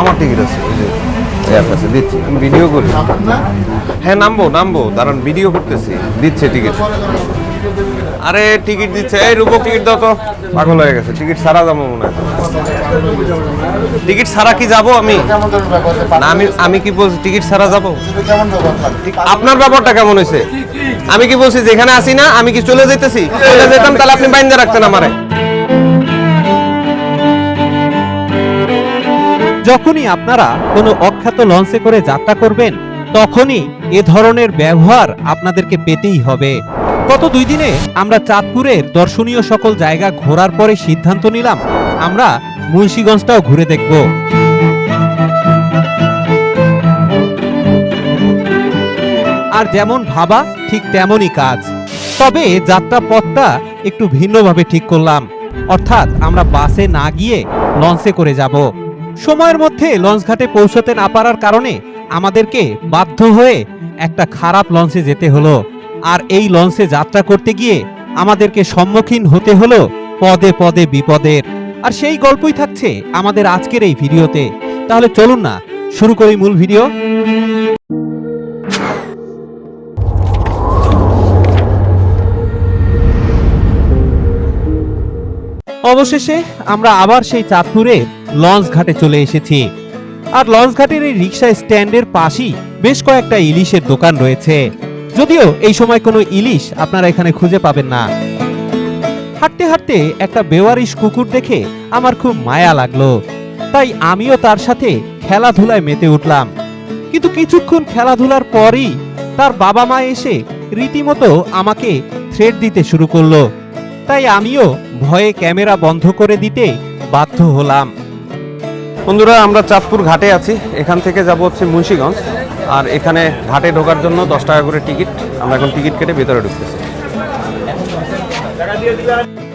আমার টিকিট আছে ওই যে দিচ্ছি। আমি করি। হ্যাঁ নামবো নামবো। করতেছি। দিচ্ছে টিকিট আরে টিকিট দিচ্ছে। এই টিকিট তো। হয়ে গেছে। টিকিট মনে টিকিট কি যাব আমি? আমি আমি কি বলছি টিকিট? আপনার ব্যাপারটা কেমন হয়েছে? আমি কি বলছি, যেখানে আসি না, আমি কি চলে যেতেছি? চলে যেতাম, তাহলে আপনি বাইন্দা রাখতেন আমারে। যখনই আপনারা কোনো অখ্যাত লঞ্চে করে যাত্রা করবেন, তখনই এ ধরনের ব্যবহার আপনাদেরকে পেতেই হবে। গত দুই দিনে আমরা চাঁদপুরের দর্শনীয় সকল জায়গা ঘোরার পরে সিদ্ধান্ত নিলাম, আমরা মুন্সীগঞ্জটাও ঘুরে দেখব। আর যেমন ভাবা, ঠিক তেমনই কাজ। তবে যাত্রা পথটা একটু ভিন্নভাবে ঠিক করলাম। অর্থাৎ আমরা বাসে না গিয়ে লঞ্চে করে যাব। সময়ের মধ্যে লঞ্চ ঘাটে পৌঁছতে না পারার কারণে আমাদেরকে বাধ্য হয়ে একটা খারাপ লঞ্চে যেতে হলো। আর এই লঞ্চে যাত্রা করতে গিয়ে আমাদেরকে সম্মুখীন হতে হলো পদে পদে বিপদের। আর সেই গল্পই থাকছে আমাদের আজকের এই ভিডিওতে। তাহলে চলুন না, শুরু করি মূল ভিডিও। অবশেষে আমরা আবার সেই চাঁদপুরে লঞ্চ ঘাটে চলে এসেছি। আর লঞ্চ ঘাটের এই রিক্সা স্ট্যান্ডের পাশেই বেশ কয়েকটা ইলিশের দোকান রয়েছে। যদিও এই সময় কোনো ইলিশ আপনারা এখানে খুঁজে পাবেন না। হাঁটতে হাঁটতে একটা বেওয়ারিশ কুকুর দেখে আমার খুব মায়া লাগল। তাই আমিও তার সাথে খেলাধুলায় মেতে উঠলাম। কিন্তু কিছুক্ষণ খেলাধুলার পরই তার বাবা মা এসে রীতিমতো আমাকে থ্রেড দিতে শুরু করল। তাই আমিও ভয়ে ক্যামেরা বন্ধ করে দিতে বাধ্য হলাম। বন্ধুরা, আমরা চাঁদপুর ঘাটে আছি। এখান থেকে যাব হচ্ছে মুন্সীগঞ্জ। আর এখানে ঘাটে ঢোকার জন্য দশ টাকা করে টিকিট। আমরা এখন টিকিট কেটে ভেতরে ঢুকতেছি।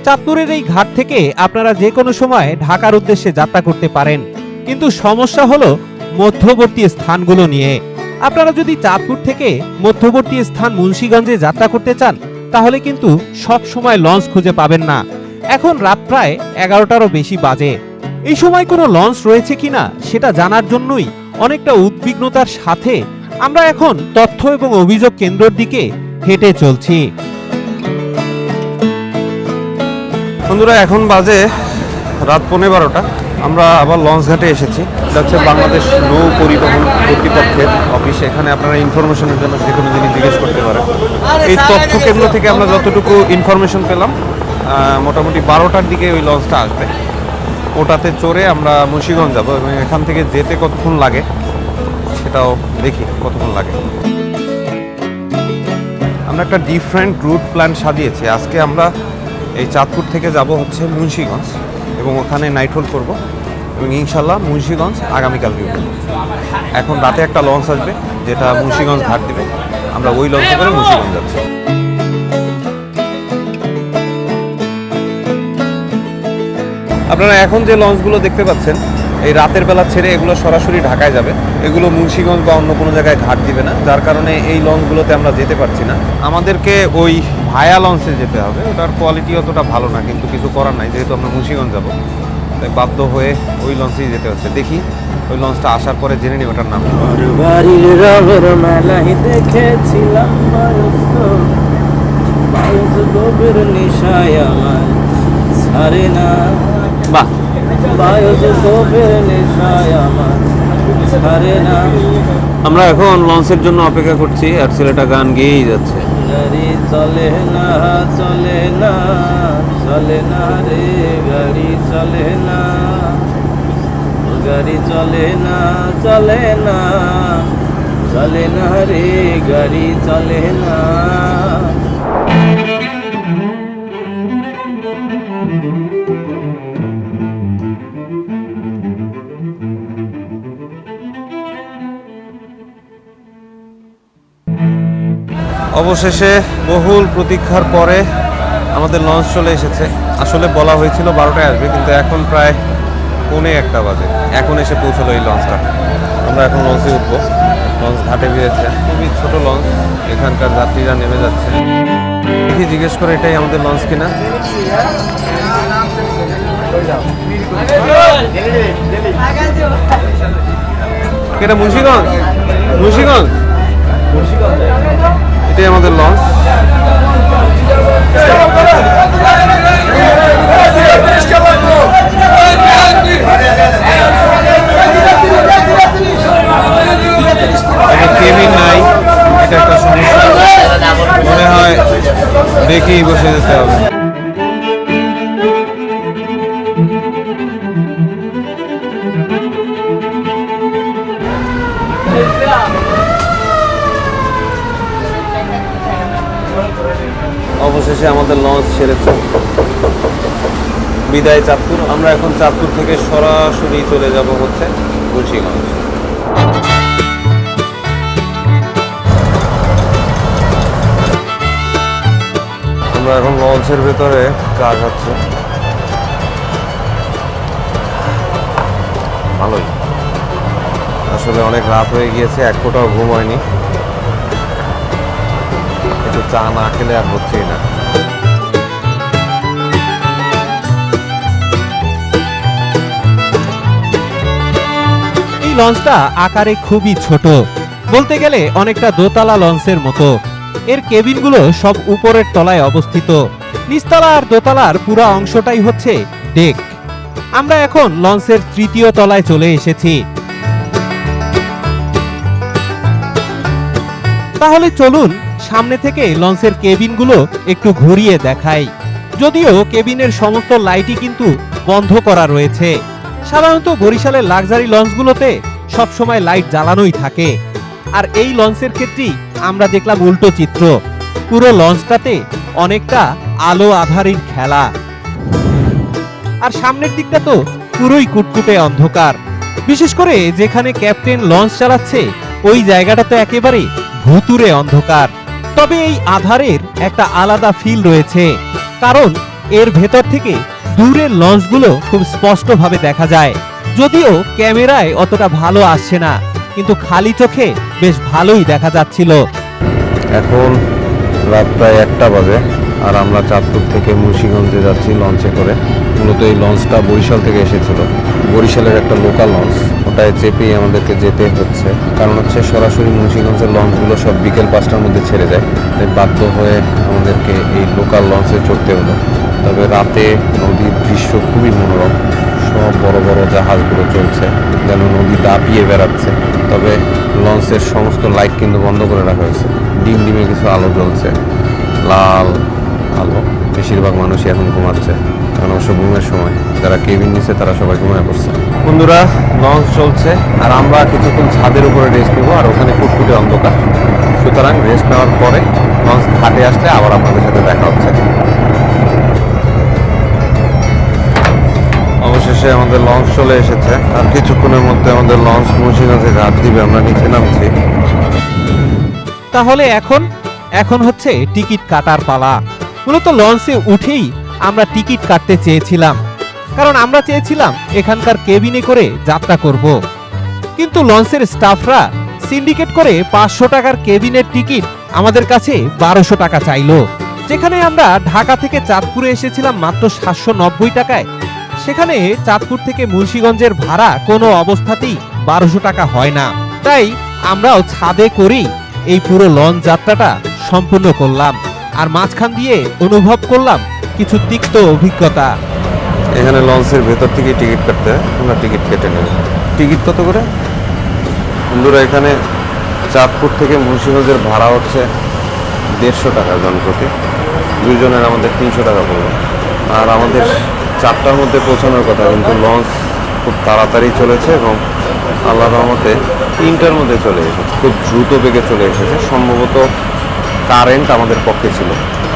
চাঁদপুরের এই ঘাট থেকে আপনারা যে কোনো সময় ঢাকার উদ্দেশ্যে যাত্রা করতে পারেন। কিন্তু সমস্যা হলো মধ্যবর্তী স্থানগুলো নিয়ে। আপনারা যদি চাঁদপুর থেকে মধ্যবর্তী স্থান মুন্সীগঞ্জে যাত্রা করতে চান, তাহলে কিন্তু সব সময় লঞ্চ খুঁজে পাবেন না। এখন রাত প্রায় এগারোটারও বেশি বাজে। এই সময় কোনো লঞ্চ রয়েছে কিনা সেটা জানার জন্যই অনেকটা উদ্বিগ্নতার সাথে আমরা এখন তথ্য এবং অভিযোগ কেন্দ্রের দিকে হেঁটে চলছি। বন্ধুরা, এখন বাজে রাত পনেরো বারোটা। আমরা আবার লঞ্চ ঘাটে এসেছি। এটা হচ্ছে বাংলাদেশ নৌ পরিবহন কর্তৃপক্ষের অফিস। এখানে আপনারা ইনফরমেশনের জন্য যে কোনো জিনিস জিজ্ঞেস করতে পারেন। এই তথ্য কেন্দ্র থেকে আমরা যতটুকু ইনফরমেশন পেলাম মোটামুটি বারোটার দিকে ওই লঞ্চটা আসবে। ওটাতে চড়ে আমরা মুন্সিগঞ্জ যাব এবং এখান থেকে যেতে কতক্ষণ লাগে সেটাও দেখি কতক্ষণ লাগে। আমরা একটা ডিফারেন্ট রুট প্ল্যান সাজিয়েছি। আজকে আমরা এই চাঁদপুর থেকে যাব হচ্ছে মুন্সিগঞ্জ এবং ওখানে নাইট হোল্ড করব এবং ইনশাল্লাহ মুন্সিগঞ্জ আগামীকাল দিব এখন রাতে একটা লঞ্চ আসবে, যেটা মুন্সিগঞ্জ ঘাট দিবে। আমরা ওই লঞ্চে করে মুন্সিগঞ্জ যাচ্ছি। আপনারা এখন যে লঞ্চগুলো দেখতে পাচ্ছেন, এই রাতের বেলা ছেড়ে এগুলো সরাসরি ঢাকায় যাবে। এগুলো মুন্সিগঞ্জ বা অন্য কোনো জায়গায় ঘাট দিবে না। যার কারণে এই লঞ্চগুলোতে আমরা যেতে পারছি না। আমাদেরকে ওই ভায়া লঞ্চে যেতে হবে। ওটার কোয়ালিটি অতটা ভালো না, কিন্তু কিছু করার নাই। যেহেতু আমরা মুন্সিগঞ্জ যাব, তাই বাধ্য হয়ে ওই লঞ্চেই যেতে হচ্ছে। দেখি ওই লঞ্চটা আসার পরে জেনে নিই ওটার নাম। দেখেছিলাম বাহ। আমার এখন লঞ্চের জন্য অপেক্ষা করছি, আর ছেলেটা গান গেয়েই যাচ্ছে। চলে না চলে না চলে না রে গাড়ি চলে না গাড়ি চলে না চলে না চলে না রে, গাড়ি চলে না। অবশেষে বহুল প্রতীক্ষার পরে আমাদের লঞ্চ চলে এসেছে। আসলে বলা হয়েছিল বারোটায় আসবে, কিন্তু এখন প্রায় পৌনে একটা বাজে। এখন এসে পৌঁছলো এই লঞ্চটা। আমরা এখন লঞ্চে উঠবো। লঞ্চ ঘাটে বেরিয়েছে খুবই ছোট লঞ্চ। এখানকার যাত্রীরা নেমে যাচ্ছে। দেখি জিজ্ঞেস করে এটাই আমাদের লঞ্চ কিনা। এটা মুন্সিগঞ্জ? মুন্সিগঞ্জ? এটাই আমাদের লঞ্চ অবশেষে আমাদের লঞ্চ ছেড়েছে বিদায় চাঁদপুর। আমরা এখন চাঁদপুর থেকে সরাসরি চলে যাব হচ্ছে মুন্সিগঞ্জ। আমরা এখন লঞ্চের ভেতরে কাজ হচ্ছে ভালোই। আসলে অনেক রাত হয়ে গিয়েছে, এক ফোঁটাও ঘুম হয়নি। একটু চা না খেলে আর হচ্ছেই না। লঞ্চটা আকারে খুবই ছোট। বলতে গেলে অনেকটা দোতলা লঞ্চের মতো। এর কেবিনগুলো সব উপরের তলায় অবস্থিত। নিচতলা আর দোতলার পুরো অংশটাই হচ্ছে ডেক। আমরা এখন লঞ্চের তৃতীয় তলায় চলে এসেছি। তাহলে চলুন সামনে থেকে লঞ্চের কেবিনগুলো একটু ঘুরিয়ে দেখাই। যদিও কেবিনের সমস্ত লাইটই কিন্তু বন্ধ করা রয়েছে। সাধারণত বরিশালের লাক্সারি লঞ্চগুলোতে সবসময় লাইট জ্বালানোই থাকে। আর এই লঞ্চের ক্ষেত্রেই আমরা দেখলাম উল্টো চিত্র। পুরো লঞ্চটাতে অনেকটা আলো আধারির খেলা। আর সামনের দিকটা তো পুরোই কুটকুটে অন্ধকার। বিশেষ করে যেখানে ক্যাপ্টেন লঞ্চ চালাচ্ছে, ওই জায়গাটা তো একেবারে ভুতুরে অন্ধকার। তবে এই আধারের একটা আলাদা ফিল রয়েছে। কারণ এর ভেতর থেকে দূরের লঞ্চগুলো খুব স্পষ্টভাবে দেখা যায়। যদিও ক্যামেরায় অতটা ভালো আসছে না, কিন্তু খালি চোখে বেশ ভালোই দেখা যাচ্ছিল। এখন রাত প্রায় একটা বাজে, আর আমরা চাঁদপুর থেকে মুন্সিগঞ্জে যাচ্ছি লঞ্চে করে। মূলত এই লঞ্চটা বরিশাল থেকে এসেছিল। বরিশালের একটা লোকাল লঞ্চ, ওটায় চেপেই আমাদেরকে যেতে হচ্ছে। কারণ হচ্ছে সরাসরি মুন্সিগঞ্জের লঞ্চগুলো সব বিকেল পাঁচটার মধ্যে ছেড়ে যায়। তাই বাধ্য হয়ে আমাদেরকে এই লোকাল লঞ্চে চড়তে হলো। তবে রাতে নদীর দৃশ্য খুবই মনোরম। সব বড় বড় জাহাজগুলো চলছে, যেন নদী দাপিয়ে বেড়াচ্ছে। তবে লঞ্চের সমস্ত লাইট কিন্তু বন্ধ করে রাখা হয়েছে। ডিম ডিমে কিছু আলো জ্বলছে। লাল আলো বেশিরভাগ মানুষই এখন ঘুমাচ্ছে। এখন অবশ্য ঘুমের সময়। যারা কেবিন নিচ্ছে তারা সবাই ঘুমিয়ে পড়ছে। বন্ধুরা, লঞ্চ চলছে, আর আমরা কিছুক্ষণ ছাদের উপরে রেস্ট নেব, আর ওখানে কুটকুটে অন্ধকার। সুতরাং রেস্ট নেওয়ার পরে লঞ্চ ঘাটে আসলে আবার আপনাদের সাথে দেখা হচ্ছে। অবশেষে আমাদের লঞ্চ চলে এসেছে। আর কিছুক্ষণের মধ্যে আমাদের লঞ্চ মুন্সিগঞ্জে ঘাট দিবে, আমরা নিচে নামছি। তাহলে এখন এখন হচ্ছে টিকিট কাটার পালা। মূলত লঞ্চে উঠেই আমরা টিকিট কাটতে চেয়েছিলাম। কারণ আমরা চেয়েছিলাম এখানকার কেবিনে করে যাত্রা করব। কিন্তু লঞ্চের স্টাফরা সিন্ডিকেট করে পাঁচশো টাকার কেবিনের টিকিট আমাদের কাছে বারোশো টাকা চাইলো। যেখানে আমরা ঢাকা থেকে চাঁদপুরে এসেছিলাম মাত্র সাতশো নব্বই টাকায়। সেখানে চাঁদপুর থেকে মুন্সিগঞ্জের ভাড়া কোনো অবস্থাতেই বারোশো টাকা হয় না। তাই আমরাও ছাদে করি এই পুরো লঞ্চ যাত্রাটা সম্পূর্ণ করলাম আর মাঝখান দিয়ে অনুভব করলাম কিছু তিক্ত অভিজ্ঞতা। এখানে লঞ্চের ভেতর থেকে টিকিট কাটতে হয়, আমরা টিকিট কেটে নেব। টিকিট কত করে? বন্ধুরা এখানে চাঁদপুর থেকে মুন্সিগঞ্জের ভাড়া হচ্ছে দেড়শো টাকা জন প্রতি। দুইজনের আমাদের তিনশো টাকা পড়বে। আর আমাদের চারটার মধ্যে পৌঁছানোর কথা কিন্তু লঞ্চ খুব তাড়াতাড়ি চলেছে এবং আল্লাহ রহমতে তিনটার মধ্যে চলে এসেছে খুব দ্রুত বেগে চলে এসেছে। সম্ভবত কারেন্ট আমাদের পক্ষে ছিল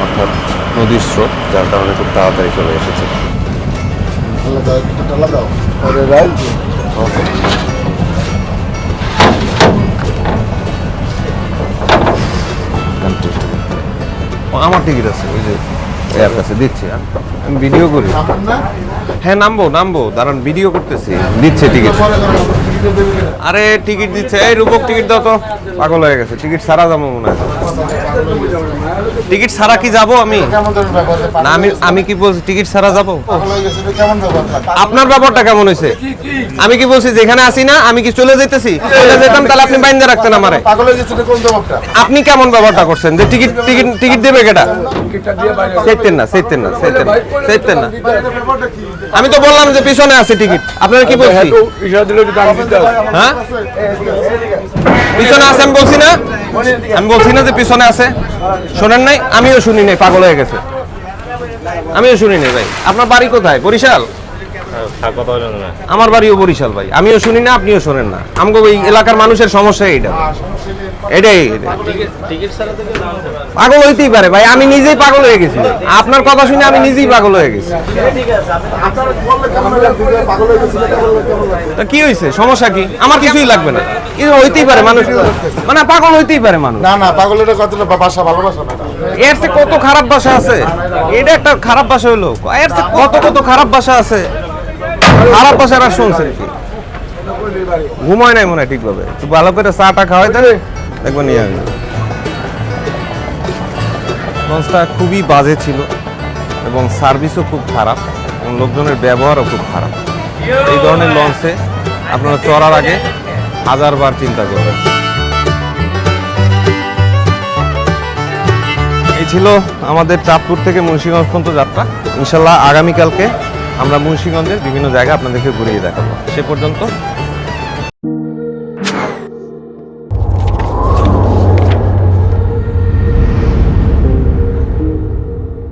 অর্থাৎ নদীর স্রোত যার কারণে খুব তাড়াতাড়ি চলে এসেছে। আমার টিকিট আছে ওই যে এর কাছে দিচ্ছি। আমি ভিডিও করি। হ্যাঁ নামবো নামবো। দাঁড়ান ভিডিও করতেছি। দিচ্ছে টিকিট আরে টিকিট দিচ্ছে। এই রূপক টিকিট দাও তো। পাগল হয়ে গেছে। টিকিট ছাড়া যাব মনে হয়। টিকিট ছাড়া কি যাব আমি? না আমি আমি কি বলছি টিকিট ছাড়া যাব? পাগল হয়ে গেছে এটা কেমন ব্যাপার? আপনার ব্যাপারটা কেমন হয়েছে? আমি কি বলছি যেখানে আসি না আমি কি চলে যেতেছি? চলে যেতাম তাহলে আপনি বাইন্দে রাখতেন আমারে। আপনি কেমন ব্যাপারটা করছেন? যে টিকিট টিকিট টিকিট দেবে কেটা? সেতেন না সেতেন না সেতেন সেতেন না। আমি তো বললাম যে পিছনে আছে টিকিট। আপনারা কি বলছি? হ্যাঁ পিছনে আছে, আমি বলছি না? আমি বলছি না যে পিছনে আছে। শোনেন নাই, আমিও শুনি নাই, পাগল হয়ে গেছে। আমিও শুনি নাই ভাই। আপনার বাড়ি কোথায়? বরিশাল? আমার বাড়িও বরিশাল ভাই। আমিও শুনি না আপনিও শোনেন না। আমগো এই এলাকার মানুষের সমস্যা এইটা। এটাই পাগল হইতেই পারে ভাই আমি নিজেই পাগল হয়ে গেছি। আপনার কথা শুনে আমি নিজেই পাগল হয়ে গেছি। হয়ে এটা কি হয়েছে সমস্যা কি? আমার কিছুই লাগবে না। কিন্তু হইতেই পারে মানুষ। মানে পাগল হইতেই পারে মানুষ। না না পাগলের কতটা ভাষা ভালোবাসা না এর চেয়ে কত খারাপ ভাষা আছে? এটা একটা খারাপ ভাষা হলো এর কত কত খারাপ ভাষা আছে? খারাপ ভাষা আর শুনছেন কি? ঘুমায় নাই মনে হয় ঠিকভাবে। ভালো করে চাটা খাওয়াই তাহলে দেখব নিয়ে আসবে লঞ্চটা খুবই বাজে ছিল এবং সার্ভিসও খুব খারাপ এবং লোকজনের ব্যবহারও খুব খারাপ। এই ধরনের লঞ্চে আপনারা চড়ার আগে হাজারবার চিন্তা করবেন। এই ছিল আমাদের চাঁদপুর থেকে মুন্সিগঞ্জ পর্যন্ত যাত্রা। ইনশাল্লাহ আগামীকালকে আমরা মুন্সিগঞ্জের বিভিন্ন জায়গা আপনাদেরকে ঘুরিয়ে দেখাবো। সে পর্যন্ত